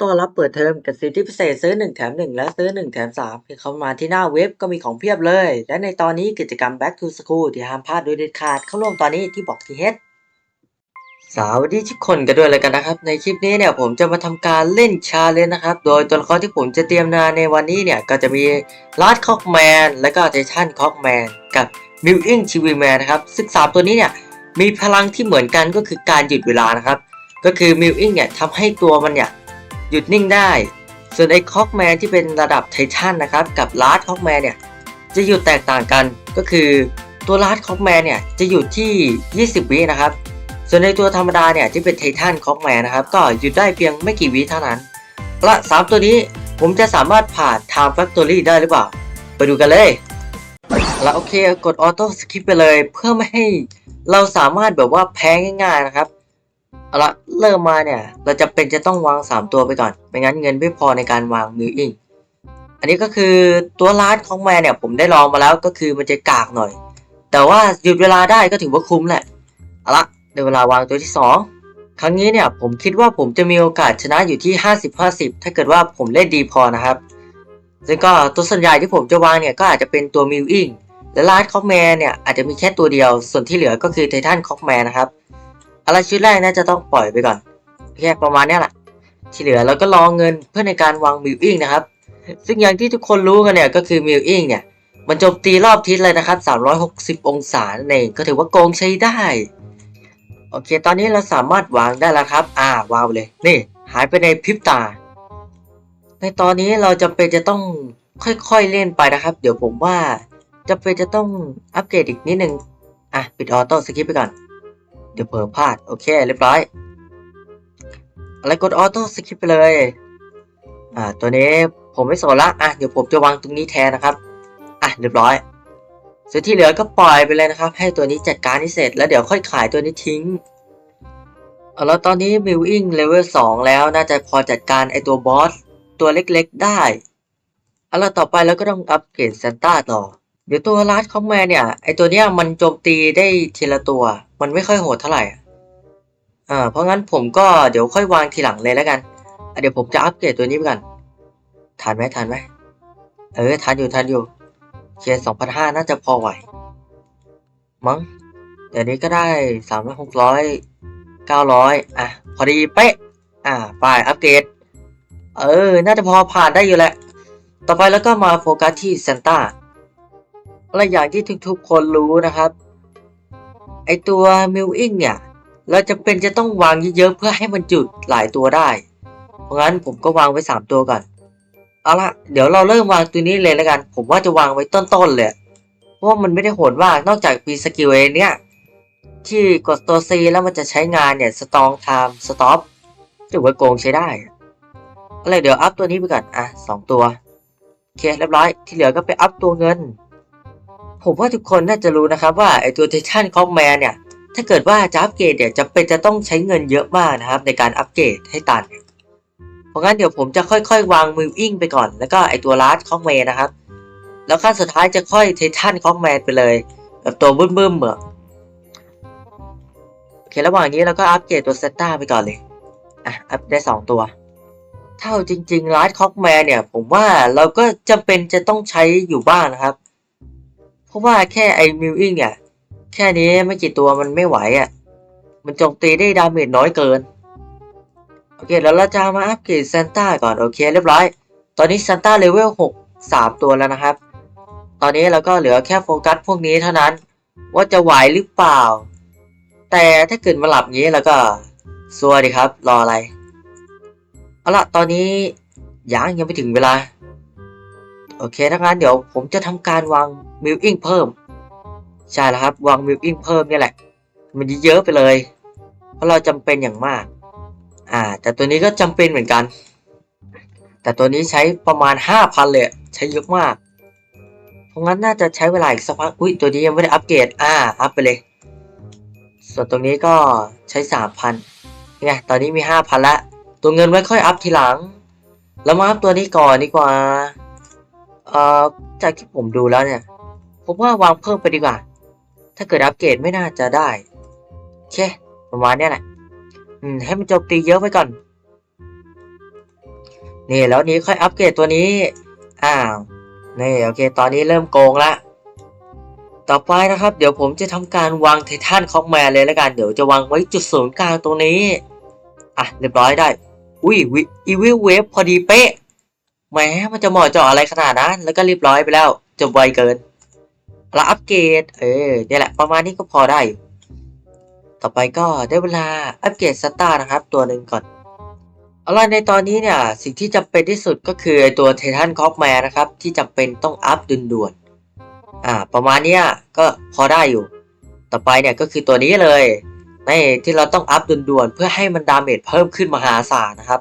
ต้อนรับเปิดเทอมกับสิทธิพิเศษซื้อ 1 แถม 1 และซื้อ 1 แถม3เพียงเข้ามาที่หน้าเว็บก็มีของเพียบเลย และในตอนนี้กิจกรรม Back to School ที่ห้ามพลาดโดยเด็ดขาดเข้าร่วมตอนนี้ที่บอกทีเฮดสวัสดีทุกคนกันด้วยเลยกันนะครับ ในคลิปนี้เนี่ยผมจะมาทำการเล่นชาเลนนะครับ โดยตัวละครที่ผมจะเตรียมมาในวันนี้เนี่ยก็จะมีลาร์ดคอกแมนและก็ไททันคอกแมนกับมิวอิงชีวีแมนนะครับซึ่งสามตัวนี้เนี่ยมีพลังที่เหมือนกันก็คือการหยุดเวลานะครับก็คือมิวอิงเนี่ยทำให้ตัวมันเนี่ย หยุดนิ่งได้ ส่วนไอ้คอกแมนที่เป็นระดับไททันนะครับ กับลาร์ดคอกแมนเนี่ยจะหยุดแตกต่างกันก็คือตัวลาร์ดคอกแมนเนี่ยจะหยุดที่ 20 วินะครับ ส่วนในตัวธรรมดาเนี่ยที่เป็นไททันคอกแมนนะครับ ก็หยุดได้เพียงไม่กี่วิเท่านั้นและสามตัวนี้ผมจะสามารถผ่าน Time Factory ได้หรือเปล่า ไปดูกันเลยแล้วโอเคกดออโต้สคิปไปเลย เพื่อไม่ให้เราสามารถแบบว่าแพ้ง่ายๆนะครับ เอาละเริ่มมาเนี่ย เราจะเป็นจะต้องวาง 3 ตัวไปก่อน ไม่งั้นเงินไม่พอในการวางมิวอิงอันนี้ก็คือตัวลาดของแมนเนี่ย ผมได้ลองมาแล้วก็คือมันจะกากหน่อย แต่ว่าหยุดเวลาได้ก็ถือว่าคุ้มแหละเอาละในเวลาวางตัวที่ 2 ครั้งนี้เนี่ย ผมคิดว่าผมจะมีโอกาสชนะอยู่ที่ 50-50 ถ้าเกิดว่าผมเล่นดีพอนะครับซึ่งก็ตัวส่วนใหญ่ที่ผมจะวางเนี่ยก็อาจจะเป็นตัวมิวอิงและลาดคอกแมนเนี่ยอาจจะมีแค่ตัวเดียว ส่วนที่เหลือก็คือไททันคอกแมนนะครับ อะไรชุดแรกน่าจะต้องปล่อยไปก่อนแค่ประมาณนี้แหละ ที่เหลือเราก็รอเงินเพื่อในการวางมิวอิงนะครับ ซึ่งอย่างที่ทุกคนรู้กันเนี่ยก็คือมิวอิงเนี่ยมันโจมตีรอบทิศเลยนะครับ 360 องศานั่นเองก็ถือว่าโกงใช้ได้ โอเค ตอนนี้เราสามารถวางได้แล้วครับ อ่าวางเลย นี่ หายไปในพริบตา ในตอนนี้เราจำเป็นจะต้องค่อยๆเล่นไปนะครับ เดี๋ยวผมว่าจำเป็นจะต้องอัปเกรดอีกนิดนึง อะ ปิดออโต้สกิปไปก่อน เดี๋ยวเผลอพลาด โอเค เรียบร้อยอะไรกดออโต้สกิปไปเลย อ่า ตัวนี้ผมไม่สนละ อะ เดี๋ยวผมจะวางตรงนี้แทนนะครับ อะ เรียบร้อย ส่วนที่เหลือก็ปล่อยไปเลยนะครับ ให้ตัวนี้จัดการให้เสร็จ แล้วเดี๋ยวค่อยขายตัวนี้ทิ้งเอาแล้วตอนนี้บิวอิงเลเวล2แล้วน่าจะพอจัดการไอตัวบอสตัวเล็กๆได้เอาแล้วต่อไปเราก็ต้องอัปเกรดซานต้าต่อ เดี๋ยวตัวลาร์ดคอมแมนเนี่ยไอตัวเนี้ยมันโจมตีได้ทีละตัว มันไม่ค่อยโหดเท่าไหร่อ่าเพราะงั้นผมก็เดี๋ยวค่อยวางทีหลังเลยแล้วกันเดี๋ยวผมจะอัปเกรดตัวนี้ไปก่อนทันไหมทันไหมเออทันอยู่ทันอยู่เคสองพันห้าน่าจะพอไหวมั้งเดี๋ยวนี้ก็ได้สามร้อยหกร้อยเก้าร้อยอะพอดีเป๊ะอ่าไปอัปเกรดเออ น่าจะพอผ่านได้อยู่แหละ ต่อไปแล้วก็มาโฟกัสที่เซนต้า และอย่างที่ทุกๆคนรู้นะครับไอตัวมิลอิงเนี่ย เราจะเป็นจะต้องวางเยอะๆเพื่อให้มันจุดหลายตัวได้ เพราะงั้นผมก็วางไว้ 3 ตัวก่อน เอาละเดี๋ยวเราเริ่มวางตัวนี้เลยแล้วกัน ผมว่าจะวางไว้ต้นๆเลยเพราะมันไม่ได้โหดมากนอกจากมีสกิลเองเนี่ยที่กดตัว C แล้วมันจะใช้งานเนี่ย Strong Time Stop ถือว่าโกงใช้ได้อะไรเดี๋ยวอัพตัวนี้ไปก่อนอะสองตัวโอเคเรียบร้อยที่เหลือก็ไปอัพตัวเงิน ผมว่าทุกคนน่าจะรู้นะครับว่าไอตัว Titan c o m m a n เนี่ย ถ้าเกิดว่าจะอัปเกรดเนี่ยจะเป็นจะต้องใช้เงินเยอะมากนะครับ ในการอัปเกรดให้ตัน เพราะงั้นเดี๋ยวผมจะค่อยๆ วางมิวอิงไปก่อน แล้วก็ไอตัวลาร์ดคอมแมนนะครับ แล้วขั้นสุดท้ายจะค่อยเททันคอมแมนไปเลยแบบตัวบึ้มๆเหมือนโอเคระหว่างนี้เราก็อัปเกรดตัวเซตตาไปก่อนเลยอะอัพได้2ตัวเท่าจริงๆลาร์ดคอกแมนเนี่ย ผมว่าเราก็จำเป็นจะต้องใช้อยู่บ้างนะครับ ราะว่าแค่ไอ้มิวอิงเนี่ยแค่นี้ไม่กี่ตัวมันไม่ไหวอะ่ะ มันโจมตีได้ดาเมจน้อยเกิน โอเคแล้วเราจะมาอัปเกรดซานต้าก่อนโอเคเรียบร้อย ตอนนี้ซานต้าเลเวล6 3ตัวแล้วนะครับ ตอนนี้เราก็เหลือแค่โฟกัสพวกนี้เท่านั้น ว่าจะไหวหรือเปล่า แต่ถ้าเกิดมาหลับงี้แล้วก็ซัวดีครับ รออะไร เอาละตอนนี้ยังยังไม่ถึงเวลา โอเคถ้างั้นเดี๋ยวผมจะทำการวางมิลอิงเพิ่ม ใช่แล้วครับ วางมิลอิงเพิ่มเนี่ยแหละ มันเยอะไปเลย เพราะเราจำเป็นอย่างมาก อ่า แต่ตัวนี้ก็จำเป็นเหมือนกัน แต่ตัวนี้ใช้ประมาณ 5,000 เลย ใช้เยอะมาก เพราะงั้นน่าจะใช้เวลาอีกสักพัก อุ้ยตัวนี้ยังไม่ได้อัปเกรด อ่า อัพไปเลย ส่วนตรงนี้ก็ใช้ 3,000เนี่ยตอนนี้มี 5,000ละ ตัวเงินไว้ค่อยอัพทีหลัง แล้วมาอัพตัวนี้ก่อนดีกว่า เอ่อจากที่ผมดูแล้วเนี่ย ผมว่าวางเพิ่มไปดีกว่า ถ้าเกิดอัปเกรดไม่น่าจะได้โอเคประมาณนี้แหละ อืม ให้มันโจมตีเยอะไปก่อน นี่แล้วนี้ค่อยอัปเกรดตัวนี้ อ้าว นี่โอเค ตอนนี้เริ่มโกงละ ต่อไปนะครับ เดี๋ยวผมจะทำการวางไททันคอกแมนเลยแล้วกัน เดี๋ยวจะวางไว้จุดศูนย์กลางตรงนี้ อะ เรียบร้อยได้ อุ้ยอีวิเวฟพอดีเป๊ะ แหมมันจะเหมาะเจาะอะไรขนาดนั้น แล้วก็เรียบร้อยไปแล้วจบไวเกินแล้วอัปเกรด เออเนี่ยแหละประมาณนี้ก็พอได้ ต่อไปก็ได้เวลาอัปเกรดสตาร์นะครับ ตัวหนึ่งก่อนเอาล่ะในตอนนี้เนี่ย สิ่งที่จำเป็นที่สุดก็คือตัวเททันคอกแมนนะครับ ที่จำเป็นต้องอัพด่วนๆอ่า ประมาณเนี้ยก็พอได้อยู่ ต่อไปเนี่ยก็คือตัวนี้เลยในที่เราต้องอัพด่วนๆเพื่อให้มันดาเมจเพิ่มขึ้นมหาศาลนะครับ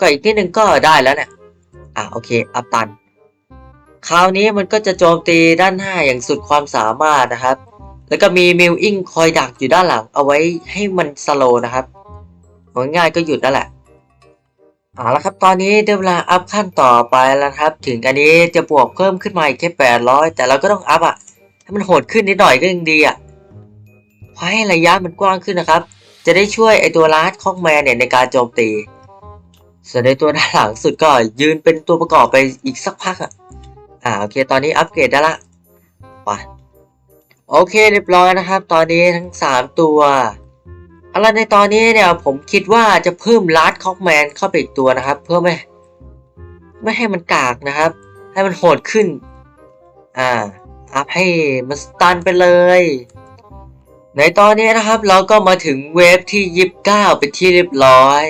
ก็อีกนิดนึงก็ได้แล้วเนี่ย อะโอเคอัพตัน คราวนี้มันก็จะโจมตีด้านหน้าอย่างสุดความสามารถนะครับ แล้วก็มีมิลอิงคอยดักอยู่ด้านหลัง เอาไว้ให้มันสโลนะครับง่ายก็หยุดนั่นแหละเอาละครับ ตอนนี้ได้เวลาอัพขั้นต่อไปแล้วครับ ถึงอันนี้จะบวกเพิ่มขึ้นมาอีกแค่800แต่เราก็ต้องอัพอะให้มันโหดขึ้นนิดหน่อยก็ยังดีอะเพราะให้ระยะมันกว้างขึ้นนะครับ จะได้ช่วยไอตัวลาร์ดคอกแมนเนี่ยในการโจมตี ส่วนในตัวด้านหลังสุดก็ยืนเป็นตัวประกอบไปอีกสักพักอะอ่าโอเค ตอนนี้อัปเกรดได้ละไปโอเคเรียบร้อยนะครับ ตอนนี้ทั้ง 3 ตัวอะไรในตอนนี้เนี่ยผมคิดว่าจะเพิ่มลาร์ดคอกแมนเข้าไปอีกตัวนะครับ เพื่อไม่ไม่ให้มันกากนะครับ ให้มันโหดขึ้น อ่าอัพให้มันสตันไปเลย ในตอนนี้นะครับเราก็มาถึงเวฟที่ 29 เป็นที่เรียบร้อย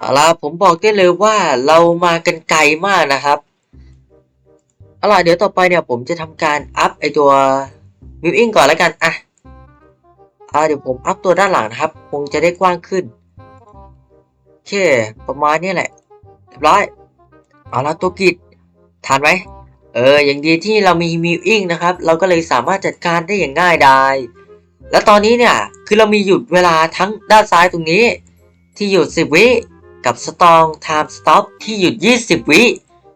เอาล่ะผมบอกได้เลยว่าเรามากันไกลมากนะครับเอาล่ะเดี๋ยวต่อไปเนี่ยผมจะทำการอัพไอตัววิวอิงก่อนแล้วกันอะอ่าเดี๋ยวผมอัพตัวด้านหลังนะครับ คงจะได้กว้างขึ้นโอเคประมาณนี้แหละเรียบร้อยเอาละตัวกิจทันไหมเอออย่างดีที่เรามีมิวอิงนะครับ เราก็เลยสามารถจัดการได้อย่างง่ายดายแล้วตอนนี้เนี่ยคือเรามีหยุดเวลาทั้งด้านซ้ายตรงนี้ ที่หยุด 10 วิ กับ Strong Time Stop ที่หยุด 20 วิ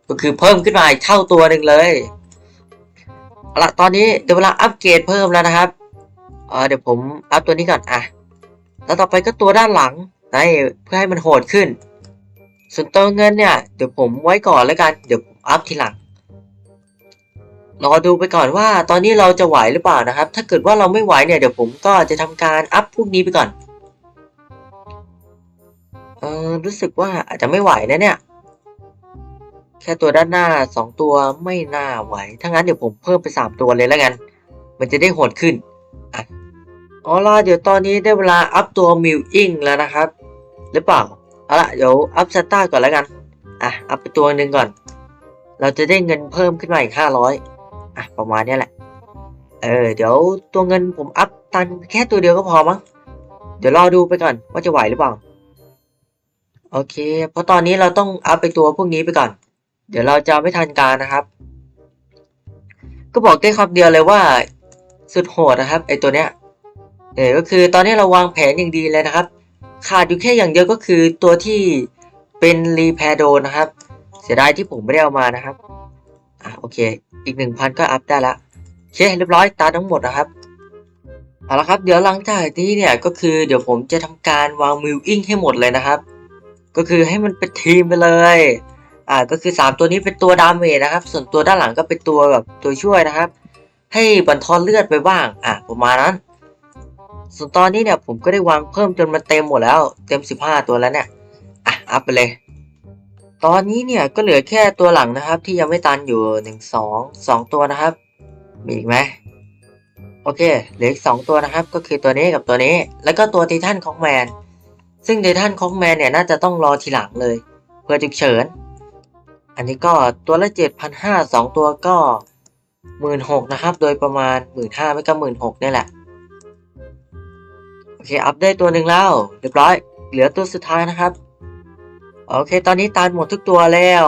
ก็คือเพิ่มขึ้นมาอีกเท่าตัวหนึ่งเลยเอาละตอนนี้เดี๋ยวเวลาอัปเกรดเพิ่มแล้วนะครับเเดี๋ยวผมอัพตัวนี้ก่อนอะแล้วต่อไปก็ตัวด้านหลังนะเพื่อให้มันโหดขึ้น ส่วนตัวเงินเนี่ย เดี๋ยวผมไว้ก่อนแล้วกัน เดี๋ยวผมอัพทีหลังรอดูไปก่อนว่าตอนนี้เราจะไหวหรือเปล่านะครับ ถ้าเกิดว่าเราไม่ไหวเนี่ยเดี๋ยวผมก็จะทำการอัพพวกนี้ไปก่อน ออรู้สึกว่าอาจจะไม่ไหวนะเนี่ย แค่ตัวด้านหน้าสองตัวไม่น่าไหว ถ้างั้นเดี๋ยวผมเพิ่มไปสามตัวเลยแล้วกัน มันจะได้โหดขึ้นอะอ๋อล่ะเดี๋ยวตอนนี้ได้เวลาอัพตัวมิวอิงแล้วนะครับ หรือเปล่า เอาล่ะเดี๋ยวอัพสตาร์ก่อนแล้วกัน อะ อัพไปตัวหนึ่งก่อน เราจะได้เงินเพิ่มขึ้นมาอีกห้าร้อยอะ ประมาณนี้แหละ เออ เดี๋ยวตัวเงินผมอัพตันแค่ตัวเดียวก็พอมั้ง เดี๋ยวรอดูไปก่อนว่าจะไหวหรือเปล่า โอเค เพราะตอนนี้เราต้องอัพไปตัวพวกนี้ไปก่อน เดี๋ยวเราจะไม่ทันการนะครับ ก็บอกได้คำเดียวเลยว่าสุดโหดนะครับไอตัวเนี้ยเออก็คือตอนนี้เราวางแผนอย่างดีเลยนะครับ ขาดอยู่แค่อย่างเดียวก็คือตัวที่เป็นรีแพโดนะครับ เสียดายที่ผมไม่ได้เอามานะครับอะโอเค อีกหนึ่งพันก็อัพได้ละโอเคเรียบร้อยตาทั้งหมดนะครับเอาละครับ เดี๋ยวหลังจากนี้เนี่ยก็คือเดี๋ยวผมจะทำการวางมิวอิงให้หมดเลยนะครับ ก็คือให้มันเป็นทีมไปเลยอ่าก็คือ 3 ตัวนี้เป็นตัวดาเมจนะครับ ส่วนตัวด้านหลังก็เป็นตัวแบบตัวช่วยนะครับ ให้บันทอนเลือดไปบ้างอะประมาณนั้น ส่วนตอนนี้เนี่ยผมก็ได้วางเพิ่มจนมันเต็มหมดแล้ว เต็ม 15 ตัวแล้วเนี่ยอะอัพไปเลย ตอนนี้เนี่ยก็เหลือแค่ตัวหลังนะครับ ที่ยังไม่ตันอยู่ 1 2 2 ตัวนะครับ มีอีกไหมโอเคเหลืออีกสองตัวนะครับ ก็คือตัวนี้กับตัวนี้ แล้วก็ตัวไททันของแมน ซึ่งไททันของแมนเนี่ยน่าจะต้องรอทีหลังเลย เพื่อฉุกเฉิน อันนี้ก็ตัวละเจ็ดพันห้าสองตัวก็หมื่นหกนะครับ โดยประมาณหมื่นห้าไม่ก็หมื่นหกนี่แหละ โอเค อัพได้ตัวหนึ่งแล้ว เรียบร้อย เหลือตัวสุดท้ายนะครับ โอเค ตอนนี้ตันหมดทุกตัวแล้ว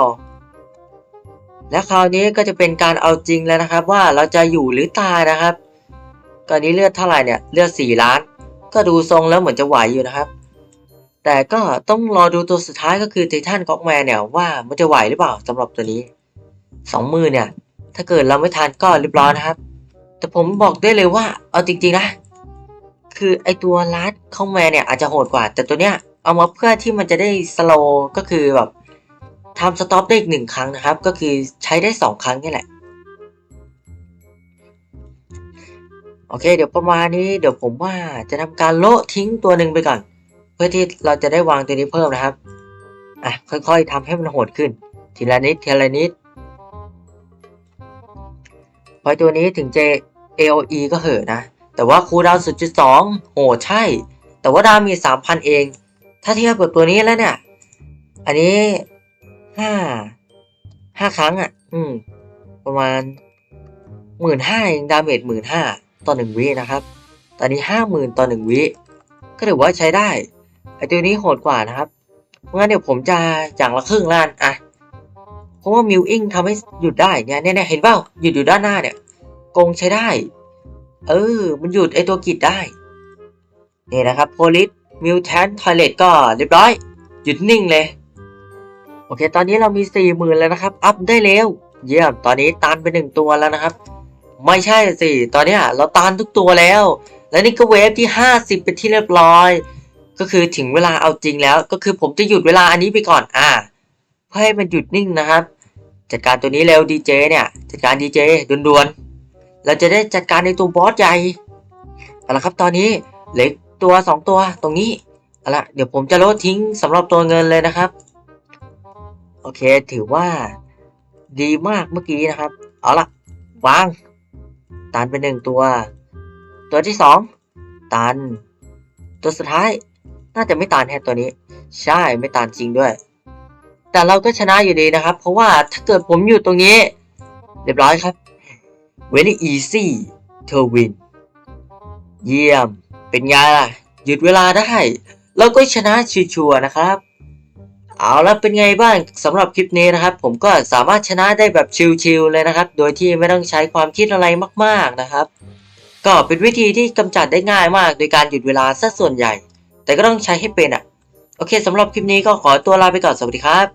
และคราวนี้ก็จะเป็นการเอาจริงแล้วนะครับ ว่าเราจะอยู่หรือตายนะครับตอนนี้เลือดเท่าไหร่เนี่ยเลือดสี่ล้าน ก็ดูทรงแล้วเหมือนจะไหวอยู่นะครับ แต่ก็ต้องรอดูตัวสุดท้ายก็คือไททันก๊อกแมนเนี่ยว่ามันจะไหวหรือเปล่าสำหรับตัวนี้สองมือเนี่ย ถ้าเกิดเราไม่ทันก็เรียบร้อยนะครับ แต่ผมบอกได้เลยว่าเอาจริงๆนะคือไอตัวลัดข้องแมนเนี่ยอาจจะโหดกว่า แต่ตัวเนี้ยเอามาเพื่อที่มันจะได้สโลก็คือแบบทำสต็อปได้อีกหนึ่งครั้งนะครับ ก็คือใช้ได้สองครั้งนี่แหละ โอเค เดี๋ยวประมาณนี้เดี๋ยวผมว่าจะทำการโละทิ้งตัวหนึ่งไปก่อน เพื่อที่เราจะได้วางตัวนี้เพิ่มนะครับอะค่อยๆทำให้มันโหดขึ้น ทีละนิดทีละนิดพอตัวนี้ถึงจะ AOE ก็เหอะนะ แต่ว่าคูลดาวน์0.2โหใช่ แต่ว่าดาวมี3,000เอง ถ้าเทียบกับตัวนี้แล้วเนี่ย อันนี้5 5ครั้งอะ อืม ประมาณ15,000เองดาเมจ15,000ต่อ1วินะครับ ตอนนี้50,000ต่อ1วิ ก็ถือว่าใช้ได้ ไอตัวนี้โหดกว่านะครับ เพราะงั้นเดี๋ยวผมจะอย่างละครึ่งล้านอะ เพราะว่ามิวอิงทำให้หยุดได้เนี่ยเนี่ยเห็นเปล่าหยุดอยู่ด้านหน้าเนี่ยโกงใช้ได้ เออ มันหยุดไอตัวกิจได้นี่นะครับโพลิสมิวแทนทอยเลตก็เรียบร้อย หยุดนิ่งเลย โอเค ตอนนี้เรามีสี่หมื่นแล้วนะครับ อัพได้เร็ว เยี่ยม ตอนนี้ตันไปหนึ่งตัวแล้วนะครับ ไม่ใช่สิ ตอนนี้เราตันทุกตัวแล้ว และนี่ก็เวฟที่ห้าสิบเป็นที่เรียบร้อย ก็คือถึงเวลาเอาจริงแล้ว ก็คือผมจะหยุดเวลาอันนี้ไปก่อนอ่า เพื่อให้มันหยุดนิ่งนะครับ จัดการตัวนี้เร็วดีเจเนี่ยจัดการดีเจด่วนๆเราจะได้จัดการในตัวบอสใหญ่เอาละครับตอนนี้เหล็กตัวสองตัวตรงนี้เอาละเดี๋ยวผมจะลดทิ้งสำหรับตัวเงินเลยนะครับ โอเคถือว่าดีมากเมื่อกี้นะครับ เอาละวาง ตันไปหนึ่งตัว ตัวที่สองตัน ตัวสุดท้าย น่าจะไม่ตันแค่ตัวนี้ ใช่ไม่ตันจริงด้วย แต่เราก็ชนะอยู่ดีนะครับ เพราะว่าถ้าเกิดผมอยู่ตรงนี้ เรียบร้อยครับ very easy to win เยี่ยม เป็นไงล่ะ หยุดเวลาได้ เราก็ชนะชัวร์นะครับ เอาละเป็นไงบ้างสำหรับคลิปนี้นะครับ ผมก็สามารถชนะได้แบบชิลๆเลยนะครับ โดยที่ไม่ต้องใช้ความคิดอะไรมาก ๆนะครับ ก็เป็นวิธีที่กำจัดได้ง่ายมาก โดยการหยุดเวลาซะส่วนใหญ่ แต่ก็ต้องใช้ให้เป็นอะ โอเคสำหรับคลิปนี้ก็ขอตัวลาไปก่อนสวัสดีครับ